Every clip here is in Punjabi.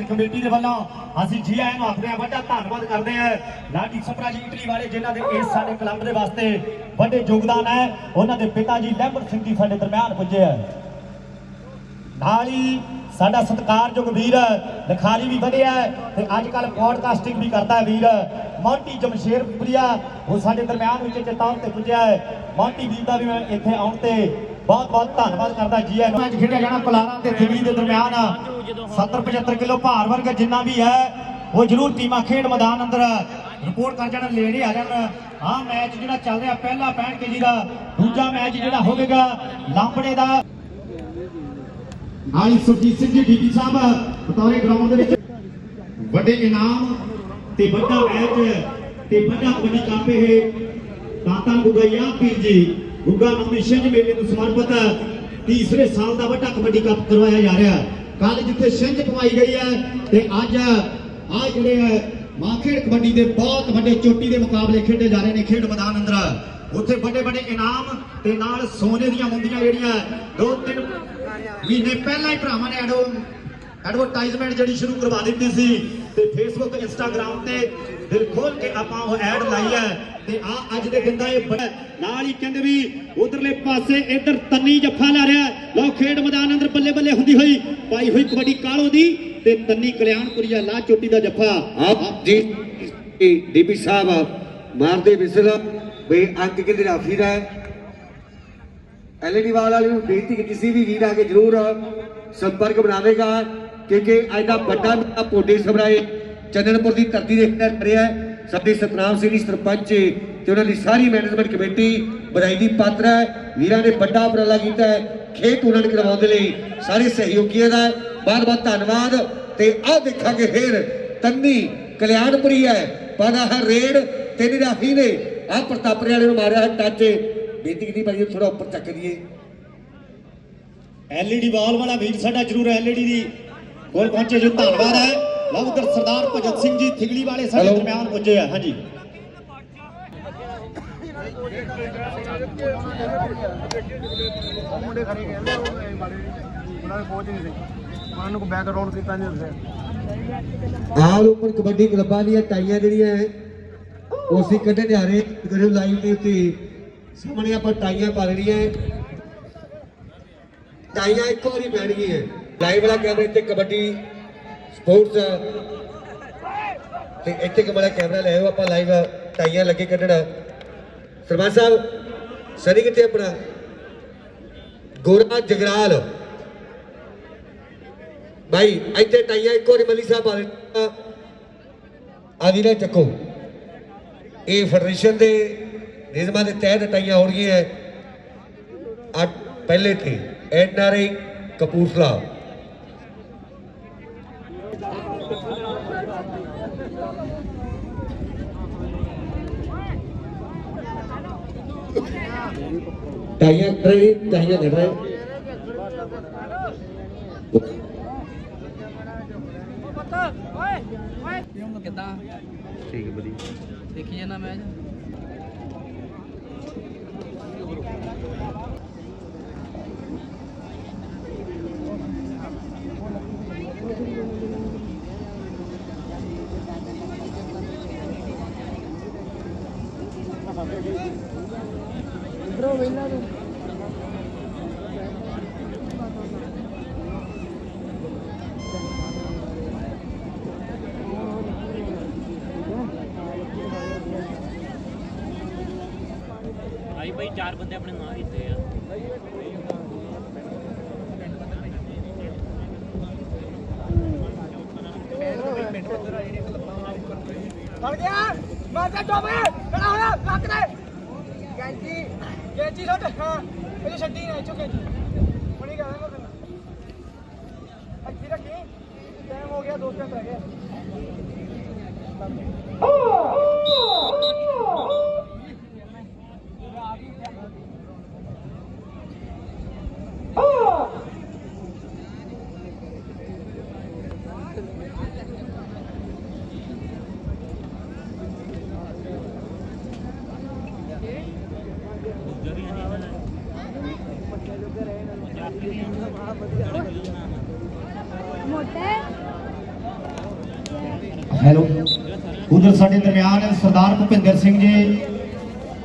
ਤੇ ਕਮੇਟੀ ਦੇ ਵੱਲੋਂ ਅਸੀਂ ਜੀ ਆਇਆਂ ਨੂੰ ਆਖਦੇ ਹਾਂ ਵੱਡਾ ਧੰਨਵਾਦ ਕਰਦੇ ਹਾਂ। ਲਾਡੀ ਸਪਰਾ ਜੀ ਇਟਲੀ ਵਾਲੇ, ਜਿਨ੍ਹਾਂ ਦੇ ਇਸ ਸਾਡੇ ਕਲੱਬ ਦੇ ਵਾਸਤੇ ਵੱਡੇ ਯੋਗਦਾਨ ਹੈ, ਉਹਨਾਂ ਦੇ ਪਿਤਾ ਜੀ ਲਹਿਬਰ ਸਿੰਘ ਜੀ ਸਾਡੇ ਦਰਮਿਆਨ ਪੁੱਜੇ ਹੈ। ਨਾਲ ਹੀ ਸਾਡਾ ਸਤਿਕਾਰਯੋਗ ਵੀਰ ਲਿਖਾਰੀ ਵੀ ਵਧਿਆ ਤੇ ਅੱਜ ਕੱਲ ਪੋਡਕਾਸਟਿੰਗ ਵੀ ਕਰਦਾ ਹੈ ਵੀਰ। ਮੌਂਟੀ ਜਮਸ਼ੇਰਪੁਰੀਆ, ਉਹ ਸਾਡੇ ਦਰਮਿਆਨ ਵਿੱਚ ਚੇਤਾਵਨ ਤੇ ਪੁੱਜਿਆ ਹੈ। ਮੌਂਟੀ ਵੀਰ ਦਾ ਵੀ ਮੈਂ ਇੱਥੇ ਆਉਣ ਤੇ ਬਹੁਤ ਬਹੁਤ ਧੰਨਵਾਦ ਕਰਦਾ ਜੀ ਆਇਆਂ ਨੂੰ ਖੇਡਿਆ ਜਾਣਾ ਕੁਲਾਰਾ ਤੇ ਥਿਵੀ ਦੇ ਦਰਮਿਆਨ। 70 75 ਕਿਲੋ ਭਾਰ ਵਰਗ ਜਿੰਨਾ ਵੀ ਹੈ, ਉਹ ਜ਼ਰੂਰ ਟੀਮਾਂ ਖੇਡ ਮੈਦਾਨ ਅੰਦਰ ਰਿਪੋਰਟ ਕਰ ਜਾਣ ਲੈਣੇ ਆ ਜਾਣ। ਆਹ ਮੈਚ ਜਿਹੜਾ ਚੱਲ ਰਿਹਾ, ਪਹਿਲਾ 65 ਕੇਜੀ ਦਾ। ਦੂਜਾ ਮੈਚ ਜਿਹੜਾ ਹੋਵੇਗਾ, ਲਾਂਬੜੇ ਦਾ। ਆਈ ਸੁਰਜੀਤ ਸਿੰਘ ਜੀ, ਡੀਪੀ ਸਾਹਿਬ ਬਤੌਰੇ ਗਰਾਊਂਡ ਦੇ ਵਿੱਚ। ਵੱਡੇ ਇਨਾਮ ਤੇ ਵੱਡਾ ਮੈਚ ਤੇ ਵੱਡਾ ਕਬੱਡੀ ਕੱਪ। ਇਹ ਦਾਤਾ ਗੁਗਈਆ, ਪੀਰ ਜੀ। ਗੁੱਗਾ ਨੰਬੀ ਛਿੰਝ ਮੇਲੇ ਨੂੰ ਸਮਰਪਿਤ ਤੀਸਰੇ ਸਾਲ ਦਾ ਵੱਡਾ ਕਬੱਡੀ ਕੱਪ ਕਰਵਾਇਆ ਜਾ ਰਿਹਾ। ਕੱਲ ਜਿੱਥੇ ਛਿੰਝ ਪਵਾਈ ਗਈ ਹੈ ਤੇ ਅੱਜ ਆ ਜਿਹੜੇ ਮਾਖੇੜ ਕਬੱਡੀ ਦੇ ਬਹੁਤ ਵੱਡੇ ਚੋਟੀ ਦੇ ਮੁਕਾਬਲੇ ਖੇਡੇ ਜਾ ਰਹੇ ਨੇ ਖੇਡ ਮੈਦਾਨ ਅੰਦਰ। ਉੱਥੇ ਵੱਡੇ ਵੱਡੇ ਇਨਾਮ ਤੇ ਨਾਲ ਸੋਨੇ ਦੀਆਂ ਮੁੰਦੀਆਂ ਜਿਹੜੀਆਂ ਦੋ ਤਿੰਨ ਮਹੀਨੇ ਪਹਿਲਾਂ ਹੀ ਭਰਾਵਾਂ ਨੇ ਐਡੋ ਐਡਵਰਟਾਈਜ਼ਮੈਂਟ ਜਿਹੜੀ ਸ਼ੁਰੂ ਕਰਵਾ ਦਿੱਤੀ ਸੀ। ਤੇ ਫੇਸਬੁੱਕ ਇੰਸਟਾਗ੍ਰam ਤੇ ਦਿਲ ਖੋਲ ਕੇ ਆਪਾਂ ਉਹ ਐਡ ਲਾਈ ਹੈ। ਤੇ ਆ ਅੱਜ ਦੇ ਦਿਨ ਦਾ ਇਹ ਨਾਲ ਹੀ ਕਹਿੰਦੇ ਵੀ ਉਧਰਲੇ ਪਾਸੇ ਇੱਧਰ ਤੰਨੀ ਜੱਫਾ ਲਾ ਰਿਹਾ ਲਓ ਖੇਡ ਮੈਦਾਨ ਅੰਦਰ ਬੱਲੇ ਬੱਲੇ ਹੁੰਦੀ ਹੋਈ ਪਾਈ ਹੋਈ ਕਬੱਡੀ ਕਾਲੋ ਦੀ ਤੇ ਤੰਨੀ ਕਲਿਆਣਪੁਰੀਆ ਲਾ ਚੋਟੀ ਦਾ ਜੱਫਾ। ਆਪ ਜੀ ਡੀਪੀ ਸਾਹਿਬ ਮਾਰਦੇ ਵਿਸਲ ਬਈ ਅੰਕ ਕਿਤੇ ਰਾਫੀ ਦਾ ਐਲਈਡੀ ਵਾਲਾ ਨੂੰ ਬੇਨਤੀ ਕਿ ਕਿਸੇ ਵੀ ਵੀਰ ਆ ਕੇ ਜਰੂਰ ਸੰਪਰਕ ਬਣਾਵੇਗਾ, ਕਿਉਂਕਿ ਅੱਜ ਦਾ ਵੱਡਾ ਮੇਲਾ ਪੋਡੇ ਸਭਰਾਏ ਚੰਨਣਪੁਰ ਦੀ ਧਰਤੀ ਦੇ ਖੇਡ ਰਿਹਾ ਹੈ। ਸਾਡੇ ਸਤਨਾਮ ਸਿੰਘ ਜੀ ਸਰਪੰਚ ਤੇ ਉਹਨਾਂ ਦੀ ਸਾਰੀ ਮੈਨੇਜਮੈਂਟ ਕਮੇਟੀ ਵਧਾਈ ਦੀ ਪਾਤਰ ਹੈ। ਵੀਰਾਂ ਨੇ ਵੱਡਾ ਉਪਰਾਲਾ ਕੀਤਾ ਹੈ। ਖੇਡ ਟੂਰਨਾਮੈਂਟ ਕਰਵਾਉਣ ਦੇ ਲਈ ਸਾਰੇ ਸਹਿਯੋਗੀਆਂ ਦਾ ਬਹੁਤ ਬਹੁਤ ਧੰਨਵਾਦ। ਤੇ ਆਹ ਦੇਖਾਂਗੇ ਫੇਰ ਤੰਨੀ ਕਲਿਆਣਪੁਰੀ ਹੈ। ਪਾਦਾ ਹੈ ਰੇਡ ਤਿੰਨ ਰਾਫੀ ਨੇ ਆਹ ਪ੍ਰਤਾਪਰੇ ਵਾਲੇ ਨੂੰ ਮਾਰਿਆ ਹੈ ਟੱਚ ਬੇਨਤੀ ਕੀਤੀ ਭਾਈ ਥੋੜਾ ਉੱਪਰ ਚੱਕ ਦਈਏ। ਐਲਈਡੀ ਵਾਲ ਵਾਲਾ ਵੀਰ ਸਾਡਾ ਜਰੂਰ ਐਲਈਡੀ ਦੀ। ਕੋਲ ਪਹੁੰਚੇ ਜੋ ਧੰਨਵਾਦ ਹੈ। ਉਧਰ ਸਰਦਾਰ ਭਗਤ ਸਿੰਘ ਜੀ ਥਿਗਲੀ ਵਾਲੇ ਸਾਡੇ. ਦਰਮਿਆਨ ਪੁੱਜੇ ਆ ਹਾਂਜੀ ਮੁੰਡੇ ਖੜੇ ਕਹਿੰਦੇ ਉਹ ਐਂ ਮਾੜੇ ਉਹਨਾਂ ਨੇ ਪਹੁੰਚ ਨਹੀਂ ਸੀ ਉਹਨਾਂ ਨੂੰ ਬੈਕਗ੍ਰਾਉਂਡ ਕੀਤਾ ਨਹੀਂ ਦੱਸਿਆ ਆਲ ਓਪਨ ਕਬੱਡੀ ਕਲੱਬਾਂ ਦੀਆਂ ਟਾਈਆਂ ਜਿਹੜੀਆਂ ਅਸੀਂ ਕੱਢਣ ਜਾ ਰਹੇ ਲਾਈਵ ਦੇ ਉੱਤੇ ਸਾਹਮਣੇ ਆਪਾਂ ਟਾਈਆਂ ਪਾ ਹੈ। ਟਾਈਆਂ ਇੱਕੋ ਵਾਰੀ ਪੈਣਗੀਆਂ ਲਾਈਵ ਵਾਲਾ ਕੈਮਰਾ ਇੱਥੇ ਕਬੱਡੀ ਸਪੋਰਟਸ ਤੇ ਇੱਥੇ ਕਮਰਾ ਕੈਮਰਾ ਲੈ ਆਓ ਆਪਾਂ ਲਾਈਵ ਟਾਈਆਂ ਲੱਗੇ ਕੱਢਣਾ। ਸਰਪੰਚ ਸਾਹਿਬ, ਸਰੀ ਕਿੱਥੇ ਆਪਣਾ? ਗੋਰਾ ਜਗਰਾਲ। ਭਾਈ ਇੱਥੇ ਟਾਈਆਂ ਇੱਕੋ ਵਾਰੀ ਮਲੀ ਸਾਹਿਬ ਆ ਆ ਨਾ ਚੱਕੋ। ਇਹ ਫੈਡਰੇਸ਼ਨ ਦੇ ਨਿਯਮਾਂ ਦੇ ਤਹਿਤ ਟਾਈਆਂ ਹੋਣਗੀਆਂ। ਆ, ਪਹਿਲੇ ਤੇ ਐਨ ਆਰ ਆਈ ਕਪੂਰਥਲਾ। ਰਹੀ ਟਾਈਆਂ ਕਰ ਰਹੇ ਕਿੱਦਾਂ ਠੀਕ ਹੈ ਵਧੀਆ ਦੇਖੀ ਜਾਣਾ ਮੈਚ ਚਾਰ ਬੰਦੇ ਆਪਣੇ ਨਾਂ ਕੀਤੇ ਆ। ਫੜ ਗਿਆ। ਮਾਰ ਟੋਪੇ ਖੜਾ ਹੋਇਆ ਕੱਟ ਦੇ ਗੈਂਜੀ। ਗੈਂਜੀ ਛੱਡ। ਹਾਂ। ਇਹ ਛੱਡੀ ਨਾ ਚੁੱਕੇ ਹੁਣੀ ਕਰਾਂਗਾ ਤੈਨੂੰ ਅੱਛੀ ਰੱਖੀ ਟਾਈਮ ਹੋ ਗਿਆ ਦੋ ਘੰਟੇ ਰਹਿ ਗਏ मोठे ਹੈਲੋ ਉਧਰ ਸਾਡੇ ਦਰਮਿਆਨ ਸਰਦਾਰ ਭੁਪਿੰਦਰ ਸਿੰਘ ਜੀ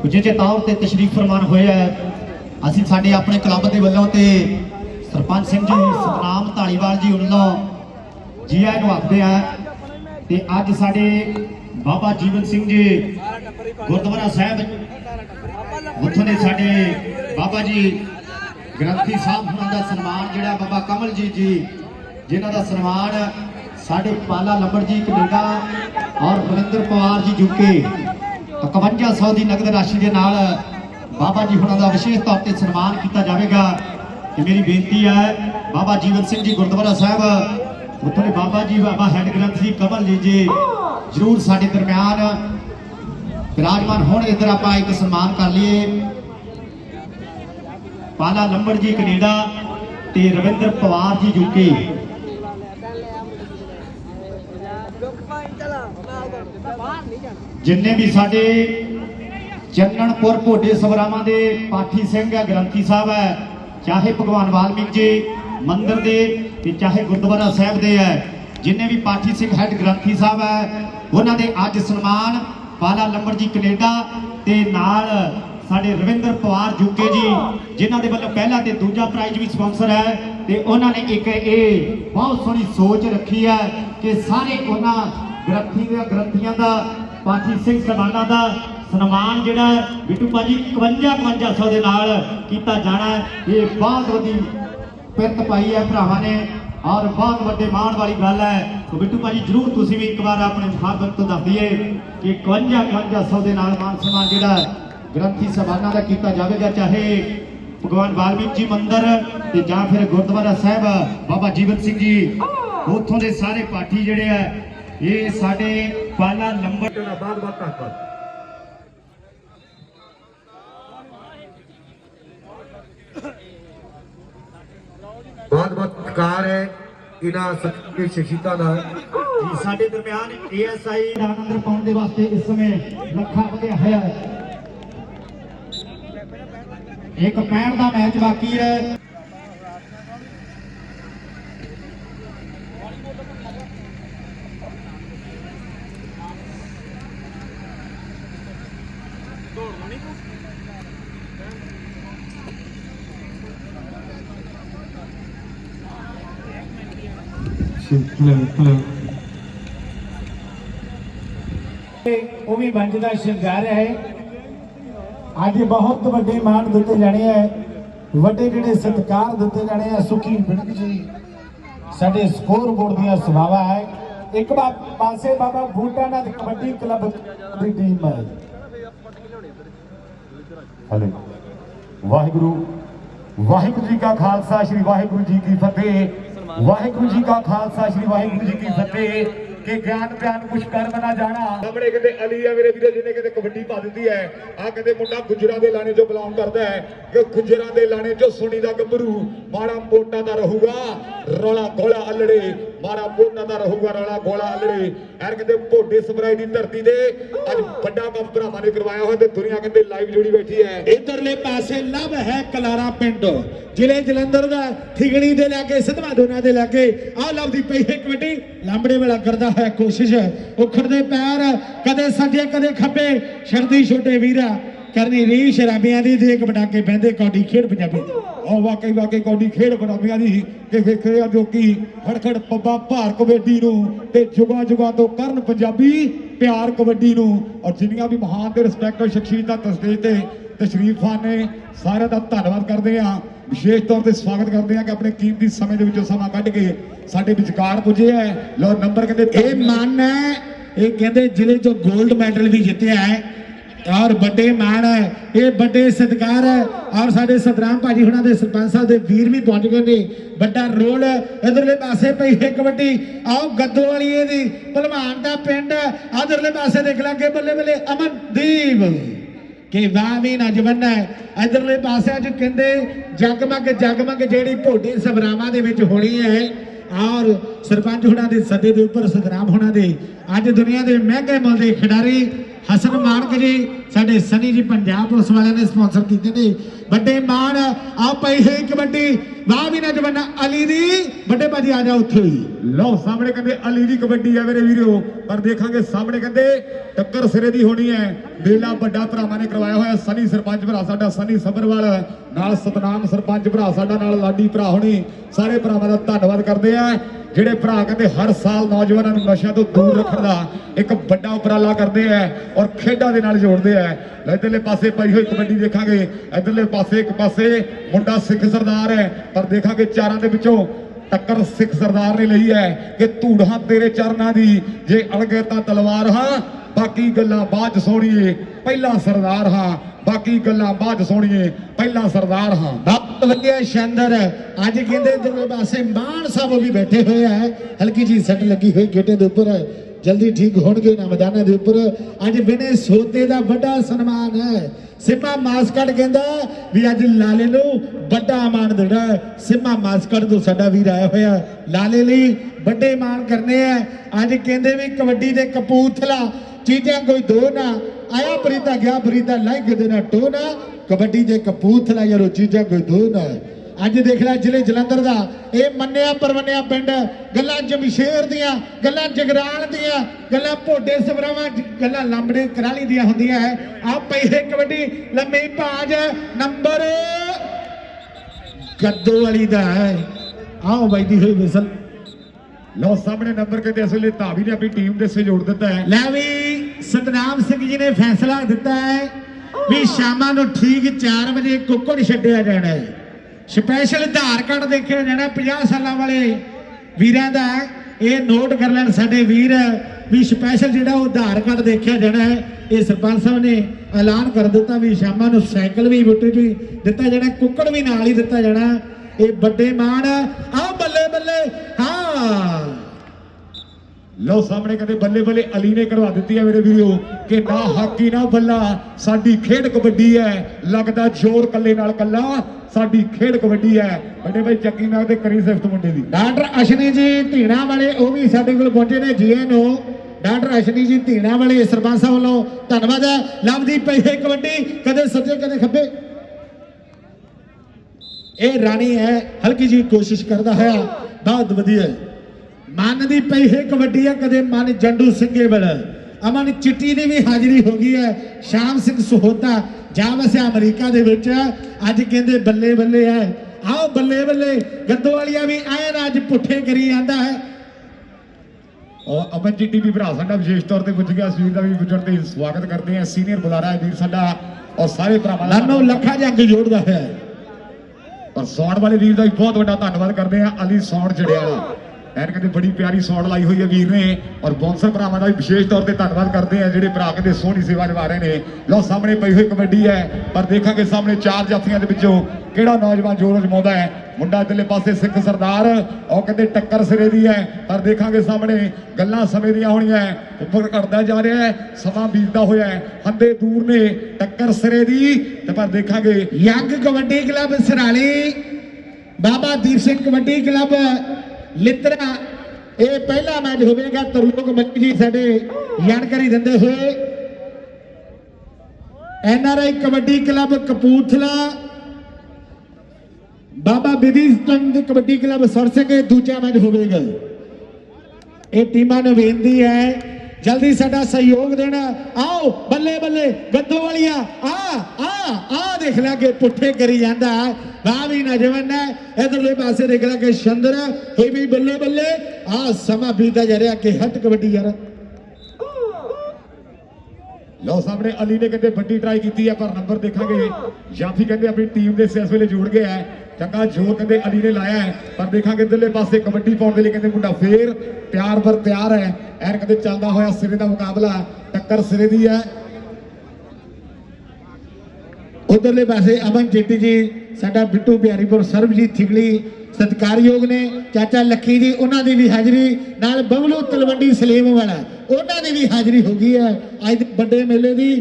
ਉਚੇਚੇ ਤੌਰ ਤੇ ਤਸ਼ਰੀਫ ਫਰਮਾਨ ਹੋਏ ਹੈ ਅਸੀਂ ਸਾਡੇ ਆਪਣੇ ਕਲੱਬ ਦੇ ਵੱਲੋਂ ਤੇ ਸਰਪੰਚ ਸਿੰਘ ਜੀ, ਸਤਨਾਮ ਢਾਲੀਵਾਲ ਜੀ ਵੱਲੋਂ ਜੀ ਆਇਆਂ ਨੂੰ ਆਖਦੇ ਆ ਤੇ ਅੱਜ ਸਾਡੇ ਬਾਬਾ ਜੀਵਨ ਸਿੰਘ ਜੀ ਗੁਰਦੁਆਰਾ ਸਾਹਿਬ ਉੱਥੋਂ ਦੇ ਸਾਡੇ ਬਾਬਾ ਜੀ ਗ੍ਰੰਥੀ ਸਾਹਿਬ ਹੁਣਾਂ ਦਾ ਸਨਮਾਨ ਜਿਹੜਾ ਬਾਬਾ ਕਮਲਜੀਤ ਜੀ, ਜਿਨ੍ਹਾਂ ਦਾ ਸਨਮਾਨ ਸਾਡੇ ਪਾਲਾ ਲੰਬੜ ਜੀ ਕਨੇਡਾ ਔਰ ਬਰਿੰਦਰ ਪਵਾਰ ਜੀ ਯੂਕੇ 5100 ਦੀ ਨਗਦ ਰਾਸ਼ੀ ਦੇ ਨਾਲ ਬਾਬਾ ਜੀ ਹੁਣਾਂ ਦਾ ਵਿਸ਼ੇਸ਼ ਤੌਰ ਤੇ ਸਨਮਾਨ ਕੀਤਾ ਜਾਵੇਗਾ। ਤੇ ਮੇਰੀ ਬੇਨਤੀ ਹੈ, ਬਾਬਾ ਜੀਵਨ ਸਿੰਘ ਜੀ ਗੁਰਦੁਆਰਾ ਸਾਹਿਬ, ਉੱਥੋਂ ਦੇ ਬਾਬਾ ਜੀ, ਬਾਬਾ ਹੈਡ ਗ੍ਰੰਥ ਜੀ ਕਮਲਜੀਤ ਜੀ ਜਰੂਰ ਸਾਡੇ ਦਰਮਿਆਨ ਵਿਰਾਜਮਾਨ ਹੋਣ। ਇਧਰ ਆਪਾਂ ਇੱਕ ਸਨਮਾਨ ਕਰ ਲਈਏ। ਪਾਲਾ ਲੰਬੜ ਜੀ, ਕੈਨੇਡਾ ਤੇ ਰਵਿੰਦਰ ਪਵਾਰ ਜੀ ਯੂਕੇ ਜਿੰਨੇ ਵੀ ਸਾਡੇ ਚੰਨਣਪੁਰ ਭੋਡੇ ਸਵਰਾਵਾਂ ਦੇ ਪਾਠੀ ਸਿੰਘ ਹੈ ਗ੍ਰੰਥੀ ਸਾਹਿਬ ਹੈ ਚਾਹੇ ਭਗਵਾਨ ਵਾਲਮੀਕ ਜੀ ਮੰਦਿਰ ਦੇ ਤੇ ਚਾਹੇ ਗੁਰਦੁਆਰਾ ਸਾਹਿਬ ਦੇ ਹੈ ਜਿੰਨੇ ਵੀ ਪਾਠੀ ਸਿੰਘ ਹੈਡ ਗ੍ਰੰਥੀ ਸਾਹਿਬ ਹੈ ਉਹਨਾਂ ਦੇ ਅੱਜ ਸਨਮਾਨ ਪਾਲਾ ਲੰਬਰ ਜੀ ਕੈਨੇਡਾ ਤੇ ਨਾਲ ਸਾਡੇ ਰਵਿੰਦਰ ਪਵਾਰ ਜੁਕੇ ਜੀ, ਜਿਨ੍ਹਾਂ ਦੇ ਵੱਲੋਂ ਪਹਿਲਾ ਤੇ ਦੂਜਾ ਪ੍ਰਾਈਜ਼ ਵੀ ਸਪਾਂਸਰ ਹੈ ਤੇ ਉਹਨਾਂ ਨੇ ਇੱਕ ਇਹ ਬਹੁਤ ਸੋਹਣੀ ਸੋਚ ਰੱਖੀ ਹੈ ਕਿ ਸਾਰੇ ਉਹਨਾਂ ਗ੍ਰੰਥੀ ਦੇ ਗ੍ਰੰਥੀਆਂ ਦਾ ਪਾਠੀ ਸਿੰਘ ਸਮਾਨਾ ਦਾ ਸਨਮਾਨ ਜਿਹੜਾ ਬਿੱਟੂ ਭਾਜੀ 51 5500 ਦੇ ਨਾਲ ਕੀਤਾ ਜਾਣਾ ਇਹ ਬਹੁਤ ਵੱਡੀ ਪਿਰਤ ਪਾਈ ਹੈ ਭਰਾਵਾਂ ਨੇ ਔਰ ਬਹੁਤ ਵੱਡੇ ਮਾਣ ਵਾਲੀ ਗੱਲ ਹੈ। ਸੋ ਬਿੱਟੂ ਭਾਜੀ ਜਰੂਰ ਤੁਸੀਂ ਵੀ ਇੱਕ ਵਾਰ ਆਪਣੇ ਮੁਖਾਤਬ ਤੋਂ ਦੱਸ ਦਈਏ ਕਿ 51 5500 ਦੇ ਨਾਲ ਮਾਨ ਸਨਮਾਨ ਜਿਹੜਾ ਗ੍ਰੰਥੀ ਸਭਾਨਾ ਦਾ ਕੀਤਾ ਜਾਵੇਗਾ, ਚਾਹੇ ਭਗਵਾਨ ਵਾਲਮੀਕ ਜੀ ਮੰਦਿਰ ਤੇ ਜਾਂ ਫਿਰ ਗੁਰਦੁਆਰਾ ਸਾਹਿਬ ਬਾਬਾ ਜੀਵਨ ਸਿੰਘ ਜੀ, ਉੱਥੋਂ ਦੇ ਸਾਰੇ ਪਾਠੀ ਜਿਹੜੇ ਆ ਇਹ ਸਾਡੇ ਪਾਲਾ ਲੰਬਰ ਤੁਹਾਡਾ ਬਹੁਤ ਬਹੁਤ ਧੰਨਵਾਦ ਬਹੁਤ ਬਹੁਤ ਸਤਿਕਾਰ ਹੈ ਇਹਨਾਂ ਸਤਿਕਾਰ ਸ਼ਖਸੀਅਤਾਂ ਦਾ ਜੀ ਸਾਡੇ ਦਰਮਿਆਨ ਏਐਸਆਈ ਦਾ ਅੰਦਰ ਪਾਉਣ ਦੇ ਵਾਸਤੇ ਇਸ ਸਮੇਂ ਲੱਖਾਂ ਵਧਿਆ ਹੋਇਆ ਹੈ ਇੱਕ ਪੈਣ ਦਾ ਮੈਚ ਬਾਕੀ ਹੈ ਉਹ ਵੀ ਮੰਚ ਦਾ ਸ਼ਿੰਗਾਰ ਹੈ। ਅੱਜ ਬਹੁਤ ਵੱਡੇ ਮਾਣ ਦਿੱਤੇ ਜਾਣੇ ਆ। ਵੱਡੇ ਜਿਹੜੇ ਸਤਿਕਾਰ ਦਿੱਤੇ ਜਾਣੇ ਆ, ਸੁਖੀ ਬਿੰਦ ਜੀ। ਸਾਡੇ ਸਕੋਰ ਬੋਰਡ ਦੀਆਂ ਸਭਾਵਾਂ ਹੈ। ਇੱਕ ਪਾਸੇ ਬਾਬਾ ਬੂਟਾਨਾ ਦੇ ਕਬੱਡੀ ਕਲੱਬ ਦੀ ਟੀਮ ਹੈ। ਹਲੇ। ਵਾਹਿਗੁਰੂ ਵਾਹਿਗੁਰੂ ਜੀ ਕਾ ਖਾਲਸਾ, ਸ੍ਰੀ ਵਾਹਿਗੁਰੂ ਜੀ ਕੀ ਫਤਿਹ। ਵਾਹਿਗੁਰੂ ਜੀ ਕਾ ਖਾਲਸਾ ਸ੍ਰੀ ਵਾਹਿਗੁਰੂ ਜੀ ਕੀ ਫਤਿਹ। ਕਿ ਗਿਆਨ ਪਿਆਨ ਕੁਛ ਕਰ ਬਣਾ ਜਾਣਾ। ਸਾਹਮਣੇ ਕਹਿੰਦੇ ਅਲੀ ਆ ਮੇਰੇ ਵੀਰੇ ਜਿਹਨੇ ਕਿਤੇ ਕਬੱਡੀ ਪਾ ਦਿੱਤੀ ਹੈ। ਆ ਕਹਿੰਦੇ ਮੁੰਡਾ ਗੁਜਰਾਂ ਦੇ ਲਾਣੇ ਚੋਂ ਬਿਲੋਂਗ ਕਰਦਾ ਹੈ। ਕਿ ਗੁਜਰਾਂ ਦੇ ਲਾਣੇ ਚੋਂ ਸੁਣੀ ਦਾ ਗੱਭਰੂ ਮਾੜਾ ਮੋਟਾ ਦਾ ਰਹੂਗਾ। ਰੌਲਾ ਗੋਲਾ ਅਲੜੇ ਮਾੜਾ ਮੋਟਾ ਦਾ ਰਹੂਗਾ ਰੌਲਾ ਗੋਲਾ ਅਲੜੇ ਐਰ ਕਹਿੰਦੇ ਭੋਡੇ ਸਪਰਾਈ ਦੀ ਧਰਤੀ ਦੇ। ਅੱਜ ਵੱਡਾ ਕੰਮ ਭਰਾਵਾਂ ਨੇ ਕਰਵਾਇਆ ਹੋਇਆ ਤੇ ਦੁਨੀਆ ਕਹਿੰਦੇ ਲਾਈਵ ਜੁੜੀ ਬੈਠੀ ਹੈ। ਇਧਰਲੇ ਪਾਸੇ ਲਵ ਹੈ ਕਲਾਰਾ ਪਿੰਡ। ਜ਼ਿਲ੍ਹੇ ਜਲੰਧਰ ਦਾ ਠਿਗਣੀ ਦੇ ਲਾਗੇ ਸਿਧਵਾ ਦੋਨਾ ਦੇ ਲਾਗੇ। ਆ ਲਵ ਦੀ ਪਈ ਹੈ ਕਬੱਡੀ ਲਾਂਬੜੇ ਵਾਲਾ ਕਰਦਾ ਹੈ ਕੋਸ਼ਿਸ਼। ਉਖੜਦੇ ਪੈਰ, ਕਦੇ ਸੱਜੇ ਕਦੇ ਖੱਬੇ। ਸ਼ਰਦੀ ਛੋਟੇ ਵੀਰਾ। ਕਰਨੀ ਰੀ ਸ਼ਰਾਬੀਆਂ ਦੀ ਦੇਖ ਬਣਾ ਕੇ ਬਹਿੰਦੇ ਕੌਡੀ ਖੇਡ ਪੰਜਾਬੀ ਦੀ। ਉਹ ਵਾਕਈ ਵਾਕਈ ਕੌਡੀ ਖੇਡ ਪੰਜਾਬੀਆਂ ਦੀ ਕਿ ਵੇਖਿਆ ਜੋ ਕੀ ਖੜਖੜ ਪੱਬਾ ਭਾਰ ਕਬੱਡੀ ਨੂੰ ਤੇ ਜੁਗਾ ਜੁਗਾ ਤੋਂ ਕਰਨ ਪੰਜਾਬੀ ਪਿਆਰ ਕਬੱਡੀ ਨੂੰ। ਔਰ ਜਿੰਨੀਆਂ ਵੀ ਮਹਾਨ ਤੇ ਰਿਸਪੈਕਟ ਸ਼ਖਸੀਅਤਾਂ ਤਸਦੀਕ ਤੇ ਤਸ਼ਰੀਫਾਂ ਨੇ ਸਾਰਿਆਂ ਦਾ ਧੰਨਵਾਦ ਕਰਦੇ ਆ ਵਿਸ਼ੇਸ਼ ਤੌਰ ਤੇ ਸਵਾਗਤ ਕਰਦੇ ਆ ਕਿ ਆਪਣੇ ਕੀਮਤੀ ਸਮੇਂ ਦੇ ਵਿੱਚੋਂ ਸਮਾਂ ਕੱਢ ਕੇ ਸਾਡੇ ਵਿਚਕਾਰ ਪੁੱਜੇ ਹੈ। ਲੋ ਨੰਬਰ ਕਹਿੰਦੇ ਇਹ ਮਾਨ ਹੈ ਇਹ ਕਹਿੰਦੇ ਜ਼ਿਲ੍ਹੇ ਚੋਂ 골ਡ ਮੈਡਲ ਵੀ ਜਿੱਤਿਆ ਹੈ। ਔਰ ਵੱਡੇ ਮਾਣ ਹੈ, ਇਹ ਵੱਡੇ ਸਤਿਕਾਰ ਹੈ। ਔਰ ਸਾਡੇ ਸਤਰਾਮ ਭਾਜੀ ਹੁਣਾਂ ਦੇ ਸਰਪੰਚ ਸਾਹਿਬ ਦੇ ਵੀਰ ਵੀ ਪਹੁੰਚ ਗਏ ਨੇ। ਵੱਡਾ ਰੋਲ ਇਧਰਲੇ ਪਾਸੇ ਪਈ ਹੈ ਕਬੱਡੀ। ਆਓ ਗੱਦੋ ਵਾਲੀਏ ਦੀ ਭਲਵਾਨ ਦਾ ਪਿੰਡ ਇਧਰਲੇ ਪਾਸੇ ਦੇਖ ਲਾਂਗੇ ਬੱਲੇ ਬੱਲੇ ਅਮਨਦੀਪ। ਕਿ ਵਾਹ ਵੀ ਨਾ ਜਵੰਨਾ ਇਧਰਲੇ ਪਾਸੇ ਅੱਜ ਕਹਿੰਦੇ, ਜਗਮਗ ਜਗਮਗ ਜਿਹੜੀ ਭੋਡੇ ਸਭਰਾਵਾਂ ਦੇ ਵਿੱਚ ਹੋਣੀ ਹੈ। ਔਰ ਸਰਪੰਚ ਹੁਣਾਂ ਦੇ ਸੱਦੇ ਦੇ ਉੱਪਰ ਸਤਰਾਮ ਹੁਣਾਂ ਦੇ ਅੱਜ ਦੁਨੀਆ ਦੇ ਮਹਿੰਗੇ ਮੁੱਲ ਦੇ ਖਿਡਾਰੀ ਹਸਨ ਮਾਨਕ ਜੀ ਸਾਡੇ ਸਨੀ ਜੀ ਪੰਜਾਬ ਪੁਲਿਸ ਵਾਲਿਆਂ ਨੇ ਸਪਾਂਸਰ ਕੀਤੇ ਨੇ। ਵੱਡੇ ਮਾਨ ਆ ਪਈ ਹੈ ਕਬੱਡੀ। ਵਾਹ ਵੀ ਨਾ ਅਲੀ ਦੀ। ਵੱਡੇ ਭਾਜੀ ਆ ਜਾ ਉੱਥੇ ਹੀ। ਲਓ, ਸਾਹਮਣੇ ਕਹਿੰਦੇ ਅਲੀ ਦੀ ਕਬੱਡੀ ਹੈ ਮੇਰੇ ਵੀਰੋ। ਪਰ ਦੇਖਾਂਗੇ ਸਾਹਮਣੇ ਕਹਿੰਦੇ ਟੱਕਰ ਸਿਰੇ ਦੀ ਹੋਣੀ ਹੈ। ਮੇਲਾ ਵੱਡਾ ਭਰਾਵਾਂ ਨੇ ਕਰਵਾਇਆ ਹੋਇਆ। ਸਨੀ ਸਰਪੰਚ ਭਰਾ ਸਾਡਾ, ਸਨੀ ਸਬਰਵਾਲ ਨਾਲ ਸਤਨਾਮ ਸਰਪੰਚ ਭਰਾ ਸਾਡਾ, ਨਾਲ ਲਾਡੀ ਭਰਾ ਹੋਣੀ। ਸਾਰੇ ਭਰਾਵਾਂ ਦਾ ਧੰਨਵਾਦ ਕਰਦੇ ਆ। ਜਿਹੜੇ ਭਰਾ ਕਹਿੰਦੇ ਹਰ ਸਾਲ ਨੌਜਵਾਨਾਂ ਨੂੰ ਨਸ਼ਿਆਂ ਤੋਂ ਦੂਰ ਰੱਖਣ ਦਾ ਇੱਕ ਵੱਡਾ ਉਪਰਾਲਾ ਕਰਦੇ ਆ ਔਰ ਖੇਡਾਂ ਦੇ ਨਾਲ ਜੋੜਦੇ ਆ ਇਧਰਲੇ ਪਾਸੇ ਪਈ ਹੋਈ ਕਬੱਡੀ ਦੇਖਾਂਗੇ। ਇਧਰਲੇ ਪਾਸੇ ਇੱਕ ਪਾਸੇ ਮੁੰਡਾ ਸਿੱਖ ਸਰਦਾਰ ਹੈ ਪਰ ਦੇਖਾਂਗੇ ਚਾਰਾਂ ਦੇ ਵਿੱਚੋਂ ਟੱਕਰ ਸਿੱਖ ਸਰਦਾਰ ਨੇ ਲਈ ਹੈ ਕਿ ਧੂੜਾਂ ਤੇਰੇ ਚਰਨਾਂ ਦੀ ਜੇ ਅਲਗੇ ਤਾਂ ਤਲਵਾਰ ਹਾਂ ਬਾਕੀ ਗੱਲਾਂ ਬਾਅਦ ਚ ਸੋਣੀਏ। ਪਹਿਲਾਂ ਸਰਦਾਰ ਹਾਂ ਬਾਕੀ ਗੱਲਾਂ ਬਾਅਦ ਚ ਸੋਣੀਏ। ਪਹਿਲਾਂ ਸਰਦਾਰ ਹਾਂ। ਵਧੀਆ ਸ਼ਾਨਦਾਰ ਅੱਜ ਕਹਿੰਦੇ ਦੂਜੇ ਪਾਸੇ ਮਾਨ ਸਾਹਿਬ ਵੀ ਬੈਠੇ ਹੋਏ ਆ। ਹਲਕੀ ਜੀ ਸੱਟ ਲੱਗੀ ਹੋਈ ਗੇਟੇ ਦੇ ਉੱਪਰ। ਜਲਦੀ ਠੀਕ ਹੋਣਗੇ ਨਾ ਮੈਦਾਨਾਂ ਦੇ ਉੱਪਰ। ਅੱਜ ਬਿਨੇ ਸੋਤੇ ਦਾ ਵੱਡਾ ਸਨਮਾਨ ਹੈ। ਸਿਮਾ ਮਾਸਕਟ ਕਹਿੰਦਾ ਵੀ ਅੱਜ ਲਾਲੇ ਨੂੰ ਵੱਡਾ ਮਾਣ ਦੇਣਾ ਸਿਮਾ ਮਾਸਕਟ ਤੋਂ ਸਾਡਾ ਵੀਰ ਆਇਆ ਹੋਇਆ। ਲਾਲੇ ਲਈ ਵੱਡੇ ਮਾਣ ਕਰਨੇ ਆ। ਅੱਜ ਕਹਿੰਦੇ ਵੀ ਕਬੱਡੀ ਦੇ ਕਪੂਰਥਲਾ। ਚੀਜ਼ਾਂ ਕੋਈ ਦੋ ਨਾ। ਆਇਆ ਪ੍ਰੀਤਾ, ਗਿਆ ਪ੍ਰੀਤਾ ਲਾਈਕ ਦੇ ਨਾ। ਟੋਨਾ ਕਬੱਡੀ ਦੇ ਕਪੂਰਥਲਾ ਯਾਰੋ ਚੀਜ਼ਾਂ ਕੋਈ ਦੋ ਨਾ ਅੱਜ ਦੇਖ ਜ਼ਿਲ੍ਹੇ ਜਲੰਧਰ ਦਾ। ਇਹ ਮੰਨਿਆ ਪਰਵੰਨਿਆ ਪਿੰਡ, ਗੱਲਾਂ ਜਮਸ਼ੇਰ ਦੀਆਂ, ਗੱਲਾਂ ਜਗਰਾਲ ਦੀਆਂ, ਗੱਲਾਂ ਭੋਡੇ ਸਵਰਾਵਾਂ ਗੱਲਾਂ ਲਾਂਬੜੇ ਕਰਾਲੀ ਦੀਆਂ ਹੁੰਦੀਆਂ ਹੈ। ਆ ਪਈਏ ਕਬੱਡੀ, ਲੰਮੀ ਭਾਜ ਨੰਬਰ ਗੱਦੋ ਵਾਲੀ ਦਾ ਹੈ। ਆਓ ਵਜਦੀ ਹੋਈ ਵਿਸਲ ਲਓ ਸਾਹਮਣੇ ਨੰਬਰ ਕਹਿੰਦੇ ਅਸਲ ਵੇਲੇ ਧਾਵੀ ਨੇ ਆਪਣੀ ਟੀਮ ਦੇ ਸਹਿਯੋਗ ਦਿੱਤਾ ਹੈ। ਲੈ ਵੀ ਸਤਨਾਮ ਸਿੰਘ ਜੀ ਨੇ ਫੈਸਲਾ ਦਿੱਤਾ ਹੈ। ਵੀ ਸ਼ਾਮਾਂ ਨੂੰ ਠੀਕ 4 ਵਜੇ ਕੁੱਕੜ ਛੱਡਿਆ ਜਾਣਾ ਹੈ। ਸਪੈਸ਼ਲ ਆਧਾਰ ਕਾਰਡ ਦੇਖਿਆ ਜਾਣਾ 50 ਸਾਲਾਂ ਵਾਲੇ ਵੀਰਾਂ ਦਾ। ਇਹ ਨੋਟ ਕਰ ਲੈਣ ਸਾਡੇ ਵੀਰ ਵੀ ਸਪੈਸ਼ਲ ਜਿਹੜਾ ਉਹ ਆਧਾਰ ਕਾਰਡ ਦੇਖਿਆ ਜਾਣਾ ਹੈ। ਇਹ ਸਰਪੰਚ ਸਾਹਿਬ ਨੇ ਐਲਾਨ ਕਰ ਦਿੱਤਾ ਵੀ ਸ਼ਾਮਾਂ ਨੂੰ ਸਾਈਕਲ ਵੀ ਬੁੱਟੇ ਵੀ ਦਿੱਤਾ ਜਾਣਾ, ਕੁੱਕੜ ਵੀ ਨਾਲ ਹੀ ਦਿੱਤਾ ਜਾਣਾ। ਇਹ ਵੱਡੇ ਮਾਣ ਆ ਬੱਲੇ ਬੱਲੇ, ਹਾਂ। ਲਓ ਸਾਹਮਣੇ ਕਹਿੰਦੇ ਬੱਲੇ ਬੱਲੇ ਅਲੀ ਨੇ ਕਰਵਾ ਦਿੱਤੀ ਹੈ ਮੇਰੇ ਵੀਰੋ ਕਿ ਨਾ ਹਾਕੀ, ਨਾ ਬੱਲਾ, ਸਾਡੀ ਖੇਡ ਕਬੱਡੀ ਹੈ। ਲੱਗਦਾ ਜ਼ੋਰ ਕੱਲੇ ਨਾਲ ਕੱਲਾ ਸਾਡੀ ਖੇਡ ਕਬੱਡੀ ਹੈ। ਵੱਡੇ ਭਾਈ ਚੱਕੀ ਨਾਲ ਤੇ ਕਰੀ ਸਿਫਤ ਮੁੰਡੇ ਦੀ। ਡਾਕਟਰ ਅਸ਼ਨੀ ਜੀ ਧੀਣਾ ਵਾਲੇ ਉਹ ਵੀ ਸਾਡੇ ਕੋਲ ਪਹੁੰਚੇ ਨੇ ਜੀਏ ਨੂੰ ਡਾਕਟਰ ਅਸ਼ਨੀ ਜੀ ਧੀਣਾ ਵਾਲੇ ਸਰਪੰਚ ਸਾਹਿਬ ਵੱਲੋਂ ਧੰਨਵਾਦ ਹੈ। ਲਵਦੀ ਪਈ ਕਬੱਡੀ ਕਦੇ ਸੱਜੇ, ਕਦੇ ਖੱਬੇ? ਇਹ ਰਾਣੀ ਹੈ, ਹਲਕੀ ਜੀ ਕੋਸ਼ਿਸ਼ ਕਰਦਾ ਹੋਇਆ। ਬਹੁਤ ਵਧੀਆ ਮਨ ਦੀ ਪਈ ਹੈ ਕਬੱਡੀ ਹੈ ਕਦੇ ਮਨ ਜੰਡੂ ਸਿੰਘੇ ਵਾਲਾ। ਅਮਨ ਚਿੱਟੀ ਦੀ ਵੀ ਹਾਜ਼ਰੀ ਹੋ ਗਈ ਹੈ ਸ਼ਾਮ ਸਿੰਘ ਸੁਹੋਤਾ ਜਾ ਵਸਿਆ ਅਮਰੀਕਾ ਦੇ ਵਿੱਚ। ਅੱਜ ਕਹਿੰਦੇ ਬੱਲੇ ਬੱਲੇ ਹੈ ਆਓ ਬੱਲੇ ਬੱਲੇ ਗੱਦੋ ਵਾਲੀਆ ਵੀ ਐਨ ਅੱਜ ਪੁੱਠੇ ਕਰੀ ਜਾਂਦਾ ਹੈ। ਔਰ ਅਮਨ ਜੀ ਟੀਵੀ ਭਰਾ ਸਾਡਾ ਵਿਸ਼ੇਸ਼ ਤੌਰ ਤੇ ਪੁੱਜ ਗਿਆ ਸਵੀਰ ਦਾ ਵੀ ਪੁੱਜਣ ਤੇ ਸਵਾਗਤ ਕਰਦੇ ਹਾਂ ਸੀਨੀਅਰ ਬੁਲਾਰਾ ਹੈ ਵੀਰ ਸਾਡਾ ਔਰ ਸਾਰੇ ਭਰਾਵਾਂ ਦਾ ਲਾਨੋ ਲੱਖਾਂ ਜੰਗ ਜੋੜਦਾ ਹੈ। ਔਰ ਸੌਣ ਵਾਲੇ ਵੀਰ ਦਾ ਵੀ ਬਹੁਤ ਵੱਡਾ ਧੰਨਵਾਦ ਕਰਦੇ ਹਾਂ ਅਲੀ ਸੌਣ ਜੜਿਆਲਾ ਐਨ ਕਹਿੰਦੇ ਬੜੀ ਪਿਆਰੀ ਸੌਣ ਲਾਈ ਹੋਈ ਹੈ ਵੀਰ ਨੇ ਔਰ ਬੌਂਸਰ ਭਰਾਵਾਂ ਦਾ ਵੀ ਵਿਸ਼ੇਸ਼ ਤੌਰ ਤੇ ਧੰਨਵਾਦ ਕਰਦੇ ਆ ਜਿਹੜੇ ਭਰਾ ਕਹਿੰਦੇ ਸੋਹਣੀ ਸੇਵਾ ਨਿਭਾ ਰਹੇ ਨੇ। ਲਓ, ਸਾਹਮਣੇ ਪਈ ਹੋਈ ਕਬੱਡੀ ਹੈ, ਪਰ ਦੇਖਾਂਗੇ ਸਾਹਮਣੇ ਚਾਰ ਜਾਫੀਆਂ ਦੇ ਵਿੱਚੋਂ ਕਿਹੜਾ ਨੌਜਵਾਨ ਜੋਰ ਅਜਮਾਉਂਦਾ ਹੈ। ਮੁੰਡਾ ਇਧਰਲੇ ਪਾਸੇ ਸਿੱਖ ਸਰਦਾਰ, ਉਹ ਕਹਿੰਦੇ ਟੱਕਰ ਸਿਰੇ ਦੀ ਹੈ, ਪਰ ਦੇਖਾਂਗੇ ਸਾਹਮਣੇ ਗੱਲਾਂ ਸਮੇਂ ਦੀਆਂ ਹੋਣੀਆਂ ਉੱਪਰ ਘਟਦਾ ਜਾ ਰਿਹਾ ਹੈ, ਸਮਾਂ ਬੀਤਦਾ ਹੋਇਆ ਹੈ, ਹੰਦੇ ਦੂਰ ਨੇ ਟੱਕਰ ਸਿਰੇ ਦੀ, ਤੇ ਪਰ ਦੇਖਾਂਗੇ young kabaddi club Sarali, Baba Deep Singh kabaddi club Littra, ਇਹ ਪਹਿਲਾ ਮੈਚ ਹੋਵੇਗਾ, ਤਰਲੋਕ ਮੱਕੀ ਜੀ ਸਾਡੇ ਜਾਣਕਾਰੀ ਦਿੰਦੇ ਹੋਏ। NRI kabaddi club Kapurthala, Baba Bidhi Chand kabaddi club Sarsingh ਦੂਜਾ ਮੈਚ ਹੋਵੇਗਾ। ਇਹ ਟੀਮਾਂ ਨੂੰ ਬੇਨਤੀ ਹੈ। ਜਲਦੀ ਸਾਡਾ ਸਹਿਯੋਗ ਦੇਣਾ। ਆਓ, ਬੱਲੇ ਬੱਲੇ, ਗੱਦੋ ਵਾਲੀਆ, ਆ ਆ ਆ, ਦੇਖ ਲੈ ਕੇ ਪੁੱਠੇ ਕਰੀ ਜਾਂਦਾ। ਵਾਹ ਵੀ ਨਜਵਨ ਹੈ। ਇਧਰਲੇ ਪਾਸੇ ਦੇਖ ਲੈ ਕੇ ਸ਼ੰਦਰ ਇਹ ਵੀ ਬੱਲੇ ਬੱਲੇ। ਆ ਸਮਾਂ ਬੀਤਦਾ ਜਾ ਰਿਹਾ ਕਿ ਹੱਟ ਕਬੱਡੀ ਯਾਰ। ਲਓ ਸਾਹਮਣੇ ਅਲੀ ਨੇ ਕਹਿੰਦੇ ਵੱਡੀ ਟਰਾਈ ਕੀਤੀ ਹੈ ਪਰ ਨੰਬਰ ਦੇਖਾਂਗੇ। ਜਾਫੀ ਕਹਿੰਦੇ ਆਪਣੀ ਟੀਮ ਦੇ ਇਸ ਵੇਲੇ ਜੋੜ ਗਿਆ ਹੈ। ਚੰਗਾ ਜੋਰ ਕਹਿੰਦੇ ਅਲੀ ਨੇ ਲਾਇਆ ਹੈ। ਪਰ ਦੇਖਾਂਗੇ ਇਧਰਲੇ ਪਾਸੇ ਕਬੱਡੀ ਪਾਉਣ ਦੇ ਲਈ ਕਹਿੰਦੇ ਮੁੰਡਾ ਫੇਰ ਤਿਆਰ ਪਰ ਤਿਆਰ ਹੈ। ਐਨ ਕਹਿੰਦੇ ਚੱਲਦਾ ਹੋਇਆ ਸਿਰੇ ਦਾ ਮੁਕਾਬਲਾ। ਟੱਕਰ ਸਿਰੇ ਦੀ ਹੈ। ਉਧਰਲੇ ਪਾਸੇ ਅਮਨ ਜੇਟੀ ਜੀ ਸਾਡਾ ਬਿੱਟੂ ਬਿਹਾਰੀਪੁਰ ਸਰਬਜੀਤ ਥਿਗਲੀ ਸਤਿਕਾਰਯੋਗ ਨੇ, ਚਾਚਾ ਲੱਖੀ ਜੀ, ਉਹਨਾਂ ਦੀ ਵੀ ਹਾਜ਼ਰੀ, ਨਾਲ ਬਬਲੂ ਤਲਵੰਡੀ ਸਲੀਮ ਵਾਲਾ, ਉਹਨਾਂ ਦੀ ਵੀ ਹਾਜ਼ਰੀ ਹੋ ਗਈ ਹੈ। ਅੱਜ ਵੱਡੇ ਮੇਲੇ ਦੀ,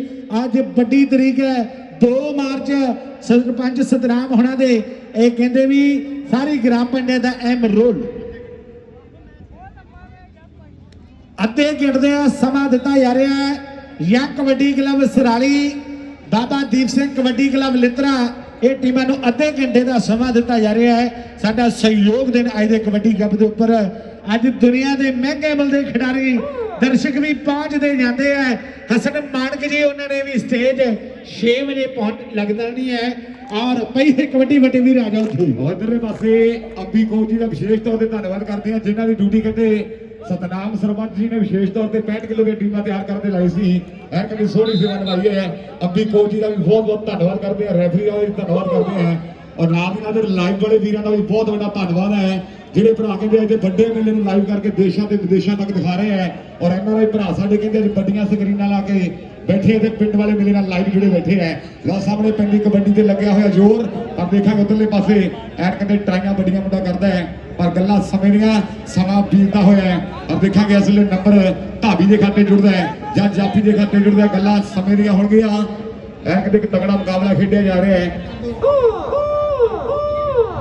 ਅੱਜ ਵੱਡੀ ਤਰੀਕ ਹੈ 2 ਮਾਰਚ, ਸਰਪੰਚ ਸਤਨਾਮ ਹੋਣਾ ਦੇ, ਇਹ ਕਹਿੰਦੇ ਵੀ ਸਾਰੀ ਗ੍ਰਾਮ ਪੰਚਾਇਤ ਦਾ ਅਹਿਮ ਰੋਲ। ਅੱਧੇ ਗਿਣਦੇ ਆ ਸਮਾਂ ਦਿੱਤਾ ਜਾ ਰਿਹਾ ਹੈ ਜਾਂ ਕਬੱਡੀ ਕਲੱਬ ਸਰਾਲੀ, ਬਾਬਾ ਦੀਪ ਸਿੰਘ ਕਬੱਡੀ ਕਲੱਬ ਲਿਤਰਾ ਇਹ ਟੀਮਾਂ ਨੂੰ ਅੱਧੇ ਘੰਟੇ ਦਾ ਸਮਾਂ ਦਿੱਤਾ ਜਾ ਰਿਹਾ ਹੈ। ਸਾਡਾ ਸਹਿਯੋਗ ਦੇਣ ਅੱਜ ਦੇ ਕਬੱਡੀ ਕੱਪ ਦੇ ਉੱਪਰ। ਅੱਜ ਦੁਨੀਆ ਦੇ ਮਹਿੰਗੇ ਮੁੱਲ ਖਿਡਾਰੀ ਦਰਸ਼ਕ ਵੀ ਪਹੁੰਚਦੇ ਜਾਂਦੇ ਆ। ਹਸਨ ਮਾਨਕ ਜੀ, ਉਹਨਾਂ ਨੇ ਵੀ ਸਟੇਜ 6 ਵਜੇ ਪਹੁੰਚ ਲੱਗਦਾ ਨਹੀਂ ਹੈ। ਔਰ ਪਹਿਲੇ ਕਬੱਡੀ ਵੱਡੇ ਵੀ ਆ ਜਾਓ ਉਧਰਲੇ ਪਾਸੇ ਅੰਬੀ ਕੋਚ ਜੀ ਦਾ ਵਿਸ਼ੇਸ਼ ਤੌਰ ਤੇ ਧੰਨਵਾਦ ਕਰਦੇ ਹਾਂ, ਜਿਨ੍ਹਾਂ ਦੀ ਡਿਊਟੀ ਕਹਿੰਦੇ ਸਤਨਾਮ ਸਰਪੰਚ ਜੀ ਨੇ ਵਿਸ਼ੇਸ਼ ਤੌਰ ਤੇ 65 ਕਿਲੋ ਦੀਆਂ ਟੀਮਾਂ ਤਿਆਰ ਕਰਨ ਦੇ ਲਾਈ ਸੀ। ਇਹ ਕਦੀ ਸੋਹਣੀ ਸੇਵਾ ਨਿਭਾਈ ਹੈ। ਅੰਬੀ ਕੋਚ ਜੀ ਦਾ ਵੀ ਬਹੁਤ ਬਹੁਤ ਧੰਨਵਾਦ ਕਰਦੇ ਹਾਂ ਰੈਫਰੀ ਦਾ ਵੀ ਧੰਨਵਾਦ ਕਰਦੇ ਹਾਂ ਔਰ ਨਾਲ ਦੀ ਨਾਲ ਲਾਈਵ ਵਾਲੇ ਵੀਰਾਂ ਦਾ ਵੀ ਬਹੁਤ ਵੱਡਾ ਧੰਨਵਾਦ ਹੈ। ਜਿਹੜੇ ਭਰਾ ਕਹਿੰਦੇ ਅੱਜ ਵੱਡੇ ਮੇਲੇ ਨੂੰ ਲਾਈਵ ਕਰਕੇ ਦੇਸ਼ਾਂ ਤੇ ਵਿਦੇਸ਼ਾਂ ਤੱਕ ਦਿਖਾ ਰਹੇ ਹੈ ਔਰ ਇਹਨਾਂ ਦੇ ਭਰਾ ਸਾਡੇ ਕਹਿੰਦੇ ਅੱਜ ਵੱਡੀਆਂ ਸਕਰੀਨਾਂ ਲਾ ਕੇ ਬੈਠੇ ਤੇ ਪਿੰਡ ਵਾਲੇ ਮੇਲੇ ਨਾਲ ਲਾਈਵ ਜੁੜੇ ਬੈਠੇ ਹੈ ਲਓ ਸਾਹਮਣੇ ਪਿੰਡੀ ਕਬੱਡੀ ਤੇ ਲੱਗਿਆ ਹੋਇਆ ਜ਼ੋਰ। ਪਰ ਦੇਖਾਂਗੇ ਉਧਰਲੇ ਪਾਸੇ ਐਡ ਕਹਿੰਦੇ ਟਰਾਈਆਂ ਵੱਡੀਆਂ ਮੁੰਡਾ ਕਰਦਾ ਹੈ ਪਰ ਗੱਲਾਂ ਸਮੇਂ ਦੀਆਂ ਸਮਾਂ ਬੀਤਦਾ ਹੋਇਆ ਹੈ ਔਰ ਦੇਖਾਂਗੇ ਅਸਲੇ ਨੰਬਰ ਧਾਬੀ ਦੇ ਖਾਤੇ ਜੁੜਦਾ ਹੈ ਜਾਂ ਜਾਫੀ ਦੇ ਖਾਤੇ ਜੁੜਦਾ ਗੱਲਾਂ ਸਮੇਂ ਦੀਆਂ ਹੋਣਗੀਆਂ। ਐ ਕਹਿੰਦੇ ਇੱਕ ਤਗੜਾ ਮੁਕਾਬਲਾ ਖੇਡਿਆ ਜਾ ਰਿਹਾ ਹੈ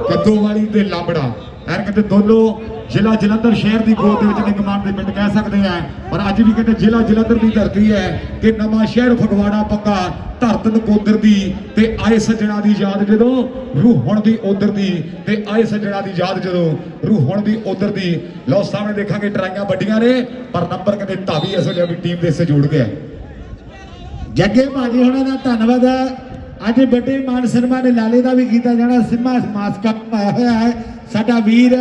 ਕੱਦੂ ਵਾਲੀ ਤੇ ਲਾਂਬੜਾ। ਐਰ ਕਹਿੰਦੇ ਦੋਨੋਂ ਜ਼ਿਲ੍ਹਾ ਜਲੰਧਰ ਸ਼ਹਿਰ ਦੀ ਗੋਦ ਦੇ ਵਿੱਚ ਨਿਗਮਾਨ ਦੇ ਪਿੰਡ ਕਹਿ ਸਕਦੇ ਆ। ਪਰ ਅੱਜ ਵੀ ਕਹਿੰਦੇ ਜ਼ਿਲ੍ਹਾ ਜਲੰਧਰ ਦੀ ਧਰਤੀ ਹੈ ਕਿ ਨਵਾਂ ਸ਼ਹਿਰ ਫਗਵਾੜਾ, ਪੱਕਾ, ਧਰਤ ਨਕੋਦਰ ਦੀ ਤੇ ਆਏ ਸੱਜਣਾ ਦੀ ਯਾਦ ਜਦੋਂ, ਰੂਹ ਹੁਣ ਦੀ ਉਧਰ ਦੀ ਤੇ ਆਏ ਸੱਜਣਾ ਦੀ ਯਾਦ ਜਦੋਂ, ਰੂਹ ਹੁਣ ਦੀ ਉਧਰ ਦੀ। ਲਓ, ਸਾਹਮਣੇ ਦੇਖਾਂਗੇ ਟਰਾਈਆਂ ਵੱਡੀਆਂ ਨੇ, ਪਰ ਨੰਬਰ ਕਹਿੰਦੇ ਧਾਵੀ ਇਸ ਵੇਲੇ ਆਪਣੀ ਟੀਮ ਦੇ ਹਿੱਸੇ ਜੁੜ ਗਿਆ। ਜੱਗੇ ਭਾਜੀ ਉਹਨਾਂ ਦਾ ਧੰਨਵਾਦ ਅੱਜ ਵੱਡੇ ਮਾਨ ਸਨਮਾਨ ਲਾਲੇ ਦਾ ਵੀ ਕੀਤਾ ਜਾਣਾ, ਸਿੰਮਾ ਮਾਸਕਾ ਆਇਆ ਹੋਇਆ ਹੈ। ਸਾਡਾ ਵੀਰ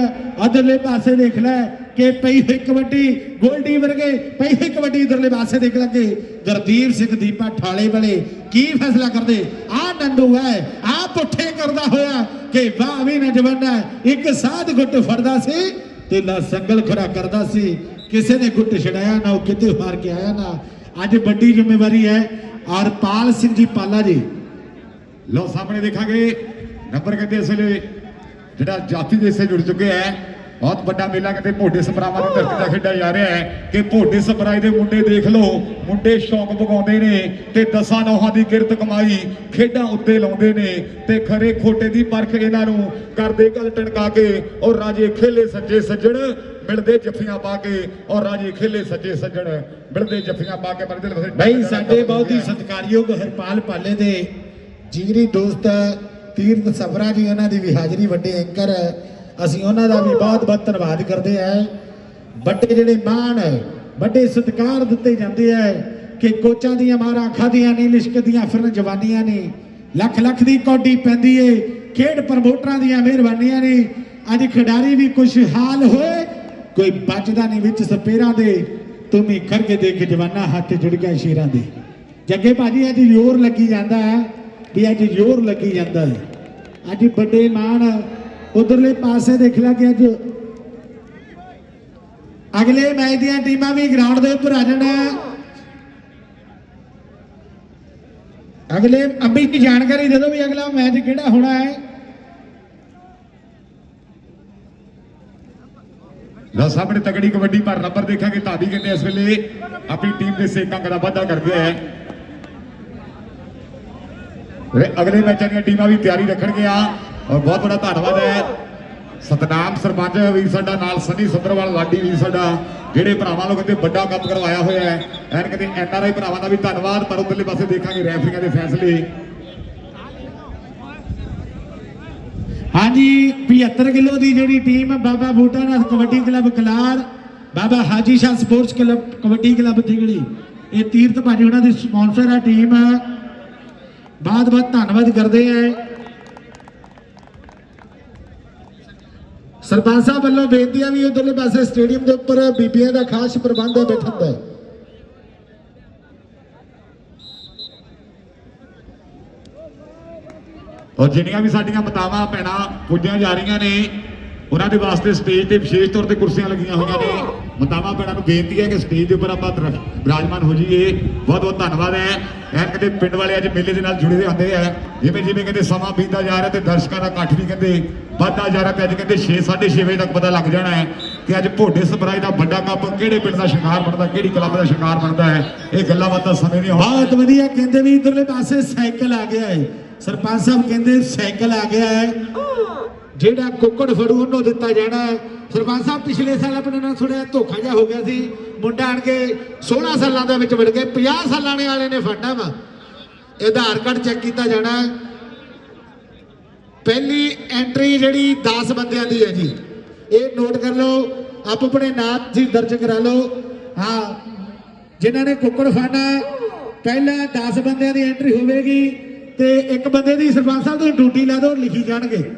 ਅਧਰਲੇ ਪਾਸੇ ਦੇਖ ਲੈ ਕਿ ਪਈ ਹੋਈ ਕਬੱਡੀ, ਗੋਲਡੀ ਵਰਗੇ ਪਈ ਹੋਈ ਕਬੱਡੀ ਇਧਰਲੇ ਪਾਸੇ ਦੇਖ ਲੱਗੇ ਗੁਰਦੀਪ ਸਿੰਘ ਦੀਪਾ ਠਾਲੇ ਵਾਲੇ ਕੀ ਫੈਸਲਾ ਕਰਦੇ? ਆ ਨੰਦੂ ਹੈ ਆ ਪੁੱਠੇ ਕਰਦਾ ਹੋਇਆ ਕਿ ਵਾਹ ਵੀ ਨਾ ਇੱਕ ਸਾਧ ਗੁੱਟ ਫੜਦਾ ਸੀ ਤੇ ਲਾ ਸੰਗਲ ਖੁਰਾ ਕਰਦਾ ਸੀ। ਕਿਸੇ ਨੇ ਗੁੱਟ ਛਡਾਇਆ, ਨਾ ਉਹ ਕਿਤੇ ਹਾਰ ਕੇ ਆਇਆ, ਨਾ ਅੱਜ ਵੱਡੀ ਜ਼ਿੰਮੇਵਾਰੀ ਹੈ ਅਰਪਾਲ ਸਿੰਘ ਜੀ ਪਾਲਾ ਜੀ। ਲਓ ਸਾਹਮਣੇ ਦੇਖਾਂਗੇ, ਨੰਬਰ ਕਹਿੰਦੇ ਇਸ ਵੇਲੇ। ਜਿਹੜਾ ਜਾਤੀ ਦੇ ਹਿੱਸੇ ਜੁੜ ਚੁੱਕੇ ਹੈ ਬਹੁਤ ਵੱਡਾ ਮੇਲਾ ਕਹਿੰਦੇ ਭੋਡੇ ਸਪਰਾਵਾਂ ਦੀ ਧਰਤੀ ਦਾ ਖੇਡਿਆ ਜਾ ਰਿਹਾ ਹੈ ਕਿ ਭੋਡੇ ਸਪਰਾਏ ਦੇ ਮੁੰਡੇ ਦੇਖ ਲਓ ਮੁੰਡੇ ਸ਼ੌਂਕ ਪਗਾਉਂਦੇ ਨੇ ਤੇ ਦਸਾਂ ਨੌਹਾਂ ਦੀ ਕਿਰਤ ਕਮਾਈ ਖੇਡਾਂ ਉੱਤੇ ਲਾਉਂਦੇ ਨੇ ਤੇ ਖਰੇ ਖੋਟੇ ਦੀ ਪਰਖ ਇਹਨਾਂ ਨੂੰ ਕਰਦੇ ਗੱਲ ਟਣਕਾ ਕੇ ਔਰ ਰਾਜੇ ਖੇਲੇ ਸੱਜੇ ਸੱਜਣ ਮਿਲਦੇ ਜੱਫੀਆਂ ਪਾ ਕੇ ਔਰ ਰਾਜੇ ਖੇਲੇ ਸੱਜੇ ਸੱਜਣ ਮਿਲਦੇ ਜੱਫੀਆਂ ਪਾ ਕੇ ਮਰਦੇ ਬਈ ਸਾਡੇ ਬਹੁਤ ਹੀ ਸਤਿਕਾਰਯੋਗ ਹਰਪਾਲ ਪਾਲੇ ਦੇ ਜਿਗਰੀ ਦੋਸਤ ਤੀਰਥ ਸਬਰਾ ਜੀ ਉਹਨਾਂ ਦੀ ਵੀ ਹਾਜ਼ਰੀ ਵੱਡੇ ਐਂਕਰ ਹੈ। ਅਸੀਂ ਉਹਨਾਂ ਦਾ ਵੀ ਬਹੁਤ ਬਹੁਤ ਧੰਨਵਾਦ ਕਰਦੇ ਆ ਵੱਡੇ ਜਿਹੜੇ ਮਾਣ ਵੱਡੇ ਸਤਿਕਾਰ ਦਿੱਤੇ ਜਾਂਦੇ ਆ ਕਿ ਕੋਚਾਂ ਦੀਆਂ ਮਾਰਾਂ, ਖਾਦੀਆਂ ਨਹੀਂ ਲਿਸ਼ਕਦੀਆਂ ਫਿਰਨ ਜਵਾਨੀਆਂ ਨੇ ਲੱਖ ਲੱਖ ਦੀ ਕੌਡੀ ਪੈਂਦੀ ਏ, ਖੇਡ ਪ੍ਰਮੋਟਰਾਂ ਦੀਆਂ ਮਿਹਰਬਾਨੀਆਂ ਨੇ। ਅੱਜ ਖਿਡਾਰੀ ਵੀ ਖੁਸ਼ਹਾਲ ਹੋਏ, ਕੋਈ ਬਚਦਾ ਨਹੀਂ ਵਿੱਚ ਸਪੇਰਾਂ ਦੇ। ਤੂੰ ਵੀ ਖੜ ਕਰਕੇ ਦੇਖ ਜਵਾਨਾ ਹੱਥ ਜੁੜ ਗਿਆ ਸ਼ੇਰਾਂ ਦੇ। ਜੱਗੇ ਭਾਜੀ, ਅੱਜ ਜ਼ੋਰ ਲੱਗੀ ਜਾਂਦਾ ਹੈ। ਵੀ ਅੱਜ ਜ਼ੋਰ ਲੱਗੀ ਜਾਂਦਾ ਹੈ। ਅੱਜ ਵੱਡੇ ਮਾਨ ਉਧਰਲੇ ਪਾਸੇ ਦੇਖ ਲਿਆ ਕਿ ਅੱਜ ਅਗਲੇ ਮੈਚ ਦੀਆਂ ਟੀਮਾਂ ਵੀ ਗਰਾਊਂਡ ਦੇ ਉੱਪਰ ਆ ਜਾਣਾ। ਅਗਲੇ ਅੰਬੀ ਦੀ ਜਾਣਕਾਰੀ ਦੇ ਦਿਓ ਵੀ ਅਗਲਾ ਮੈਚ ਕਿਹੜਾ ਹੋਣਾ ਹੈ। ਲਓ ਸਾਹਮਣੇ ਤਗੜੀ ਕਬੱਡੀ ਪਰ ਨੰਬਰ ਦੇਖਾਂਗੇ ਧਾਬੀ ਕਹਿੰਦੇ ਇਸ ਵੇਲੇ ਆਪਣੀ ਟੀਮ ਦੇ ਸੇਕਾਂ ਦਾ ਵਾਧਾ ਕਰਦੇ ਹੈ ਅਗਲੇ ਮੈਚਾਂ ਦੀਆਂ ਟੀਮਾਂ ਵੀ ਤਿਆਰੀ ਰੱਖਣਗੀਆਂ। ਔਰ ਬਹੁਤ ਬੜਾ ਧੰਨਵਾਦ ਹੈ। ਸਤਨਾਮ ਸਰਪੰਚ ਵੀ ਸਾਡਾ, ਨਾਲ ਸਨੀ ਸੁੰਦਰਵਾਲ ਲਾਡੀ ਵੀਰ ਸਾਡਾ, ਜਿਹੜੇ ਭਰਾਵਾਂ ਨੂੰ ਕਹਿੰਦੇ ਵੱਡਾ ਕੰਮ ਕਰਵਾਇਆ ਹੋਇਆ ਹੈ। ਐਨ ਕਹਿੰਦੇ ਐਨ ਆਰ ਆਈ ਭਰਾਵਾਂ ਦਾ ਵੀ ਧੰਨਵਾਦ, ਪਰ ਉਧਰਲੇ ਪਾਸੇ ਦੇਖਾਂਗੇ ਰੈਫਰੀਆਂ ਦੇ ਫੈਸਲੇ। ਹਾਂਜੀ 75 ਕਿਲੋ ਦੀ ਜਿਹੜੀ team Baba Boota Bootanath kabaddi club Kalar, Baba Haji Shah sports club kabaddi club Tigri. ਇਹ ਤੀਰਥ ਭਾਜੀ, ਉਹਨਾਂ ਦੀ ਸਪਾਂਸਰ ਹੈ ਟੀਮ। ਬਹੁਤ ਬਹੁਤ ਧੰਨਵਾਦ ਕਰਦੇ ਆ। ਸਰਪੰਚ ਸਾਹਿਬ ਵੱਲੋਂ ਬੇਨਤੀਆਂ ਵੀ ਉਧਰਲੇ ਪਾਸੇ ਸਟੇਡੀਅਮ ਦੇ ਉੱਪਰ ਬੀਬੀਆਂ ਦਾ ਖਾਸ ਪ੍ਰਬੰਧ ਹੈ, ਬੈਠਣ ਦਾ। ਔਰ ਜਿਹੜੀਆਂ ਵੀ ਸਾਡੀਆਂ ਮਤਾਵਾਂ, ਭੈਣਾਂ ਪੁੱਜੀਆਂ ਜਾ ਰਹੀਆਂ ਨੇ, ਉਹਨਾਂ ਦੇ ਵਾਸਤੇ ਸਟੇਜ ਤੇ ਵਿਸ਼ੇਸ਼ ਤੌਰ ਤੇ ਕੁਰਸੀਆਂ ਲੱਗੀਆਂ ਹੋਈਆਂ ਨੇ। ਮਤਾਵਾਂ ਭੈਣਾਂ ਨੂੰ ਬੇਨਤੀ ਹੈ ਕਿ ਸਟੇਜ ਦੇ ਉੱਪਰ ਆਪਾਂ ਬਿਰਾਜਮਾਨ ਹੋ ਜਾਈਏ। ਬਹੁਤ ਬਹੁਤ ਧੰਨਵਾਦ ਹੈ। ਐਨ ਕਹਿੰਦੇ ਪਿੰਡ ਵਾਲੇ ਅੱਜ ਮੇਲੇ ਦੇ ਨਾਲ ਜੁੜੇ ਹੋਏ ਹੁੰਦੇ ਆ। ਜਿਵੇਂ ਜਿਵੇਂ ਕਹਿੰਦੇ ਸਮਾਂ ਬੀਤਦਾ ਜਾ ਰਿਹਾ ਤੇ ਦਰਸ਼ਕਾਂ ਦਾ ਇਕੱਠ ਵੀ ਕਹਿੰਦੇ ਵੱਧਦਾ ਜਾ ਰਿਹਾ ਤੇ ਅੱਜ ਕਹਿੰਦੇ 6 6:30 ਵਜੇ ਤੱਕ ਪਤਾ ਲੱਗ ਜਾਣਾ ਹੈ ਕਿ ਅੱਜ ਭੋਡੇ ਸਪਰਾਈ ਦਾ ਵੱਡਾ ਕੱਪ ਕਿਹੜੇ ਪਿੰਡ ਦਾ ਸ਼ਿੰਗਾਰ ਬਣਦਾ, ਕਿਹੜੀ ਕਲੱਬ ਦਾ ਸ਼ਿੰਗਾਰ ਬਣਦਾ ਹੈ। ਇਹ ਗੱਲਾਂ ਬਾਤਾਂ ਸਮੇਂ ਦੀਆਂ ਬਹੁਤ ਵਧੀਆ। ਕਹਿੰਦੇ ਵੀ ਇਧਰਲੇ ਪਾਸੇ ਸਾਈਕਲ ਆ ਗਿਆ ਹੈ। ਸਰਪੰਚ ਸਾਹਿਬ ਕਹਿੰਦੇ ਸਾਈਕਲ ਆ ਗਿਆ ਹੈ। ਜਿਹੜਾ ਕੁੱਕੜ ਫੜੂ ਉਹਨੂੰ ਦਿੱਤਾ ਜਾਣਾ ਹੈ। ਸਰਪੰਚ ਸਾਹਿਬ, ਪਿਛਲੇ ਸਾਲ ਆਪਣੇ ਨਾਲ ਥੋੜਾ ਧੋਖਾ ਜਿਹਾ ਹੋ ਗਿਆ ਸੀ। ਮੁੰਡਾ ਆਣ ਕੇ 16 ਸਾਲਾਂ ਦੇ ਵਿੱਚ ਵੜ ਕੇ 50 ਸਾਲਾਂ ਨੇ ਵਾਲੇ ਨੇ ਫੜਨਾ ਵਾ। ਇਹ ਆਧਾਰ ਕਾਰਡ ਚੈੱਕ ਕੀਤਾ ਜਾਣਾ। ਪਹਿਲੀ ਐਂਟਰੀ ਜਿਹੜੀ 10 ਬੰਦਿਆਂ ਦੀ ਹੈ ਜੀ। ਇਹ ਨੋਟ ਕਰ ਲਓ, ਆਪ ਆਪਣੇ ਨਾਮ ਜੀ ਦਰਜ ਕਰਾ ਲਓ। ਹਾਂ, ਜਿਨ੍ਹਾਂ ਨੇ ਕੁੱਕੜ ਖਾਣਾ ਪਹਿਲਾਂ 10 ਬੰਦਿਆਂ ਦੀ ਐਂਟਰੀ ਹੋਵੇਗੀ ਤੇ ਇੱਕ ਬੰਦੇ ਦੀ ਸਰਪੰਚ ਸਾਹਿਬ ਤੋਂ ਡਿਊਟੀ ਲਾ ਦਿਓ, ਲਿਖੀ ਜਾਣਗੇ।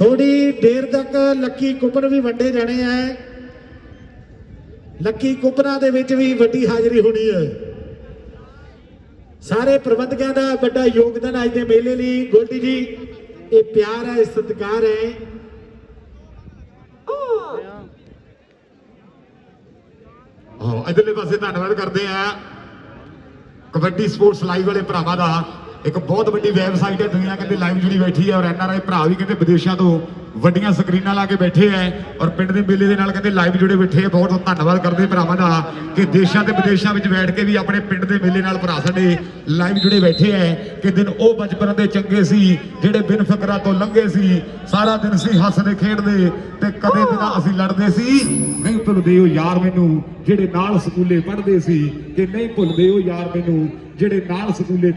ਥੋੜੀ ਦੇਰ ਤੱਕ ਲੱਕੀ ਕੁਪਨ ਵੀ ਵੰਡੇ ਜਾਣੇ ਆ ਲੱਕੀ ਕੁੱਪਰਾਂ ਦੇ ਵਿੱਚ ਵੀ ਵੱਡੀ ਹਾਜ਼ਰੀ ਹੋਣੀ ਹੈ ਸਾਰੇ ਪ੍ਰਬੰਧਕਾਂ ਦਾ ਵੱਡਾ ਯੋਗਦਾਨ ਅੱਜ ਦੇ ਮੇਲੇ ਲਈ। ਗੋਲਡੀ ਜੀ, ਇਹ ਪਿਆਰ ਹੈ ਸਤਿਕਾਰ ਹੈ ਹਾਂ, ਇਧਰਲੇ ਪਾਸੇ ਧੰਨਵਾਦ ਕਰਦੇ ਆ ਕਬੱਡੀ ਸਪੋਰਟਸ ਲਾਈਵ ਵਾਲੇ ਭਰਾਵਾਂ ਦਾ। ਇੱਕ ਬਹੁਤ ਵੱਡੀ ਵੈਬਸਾਈਟ ਹੈ, ਦੁਨੀਆ ਕਹਿੰਦੇ ਲਾਈਵ ਜੁੜੀ ਬੈਠੀ ਹੈ ਔਰ ਐਨਆਰਆਈ ਭਰਾ ਵੀ ਕਹਿੰਦੇ ਵਿਦੇਸ਼ਾਂ ਤੋਂ ਵੱਡੀਆਂ ਸਕਰੀਨਾਂ ਲਾ ਕੇ ਬੈਠੇ ਐ ਔਰ ਪਿੰਡ ਦੇ ਮੇਲੇ ਦੇ ਨਾਲ ਕਹਿੰਦੇ ਲਾਈਵ ਜੁੜੇ ਬੈਠੇ ਆ ਬਹੁਤ ਧੰਨਵਾਦ ਕਰਦੇ ਭਰਾਵਾਂ ਦਾ ਕਿ ਦੇਸ਼ਾਂ ਤੇ ਵਿਦੇਸ਼ਾਂ ਵਿੱਚ ਬੈਠ ਕੇ ਵੀ ਆਪਣੇ ਪਿੰਡ ਦੇ ਮੇਲੇ ਨਾਲ ਭਰਾ ਸਾਡੇ ਲਾਈਵ ਜੁੜੇ ਬੈਠੇ ਐ ਕਿ ਦਿਨ ਉਹ ਬਚਪਨ ਦੇ ਚੰਗੇ ਸੀ, ਜਿਹੜੇ ਬਿਨ ਫਿਕਰਾਂ ਤੋਂ ਲੰਘੇ ਸੀ, ਸਾਰਾ ਦਿਨ ਸੀ ਹੱਸਦੇ ਖੇਡਦੇ ਤੇ ਕਦੇ ਬਿਨਾ ਅਸੀਂ ਲੜਦੇ ਸੀ। ਨਹੀਂ ਭੁੱਲਦੇ ਉਹ ਯਾਰ ਮੈਨੂੰ, ਜਿਹੜੇ ਨਾਲ ਸਕੂਲੇ ਪੜ੍ਹਦੇ ਸੀ, ਕਿ ਨਹੀਂ ਭੁੱਲਦੇ ਉਹ ਯਾਰ ਮੈਨੂੰ, ਜਿਹੜੇ ਨਾਲ ਸਕੂਲੇ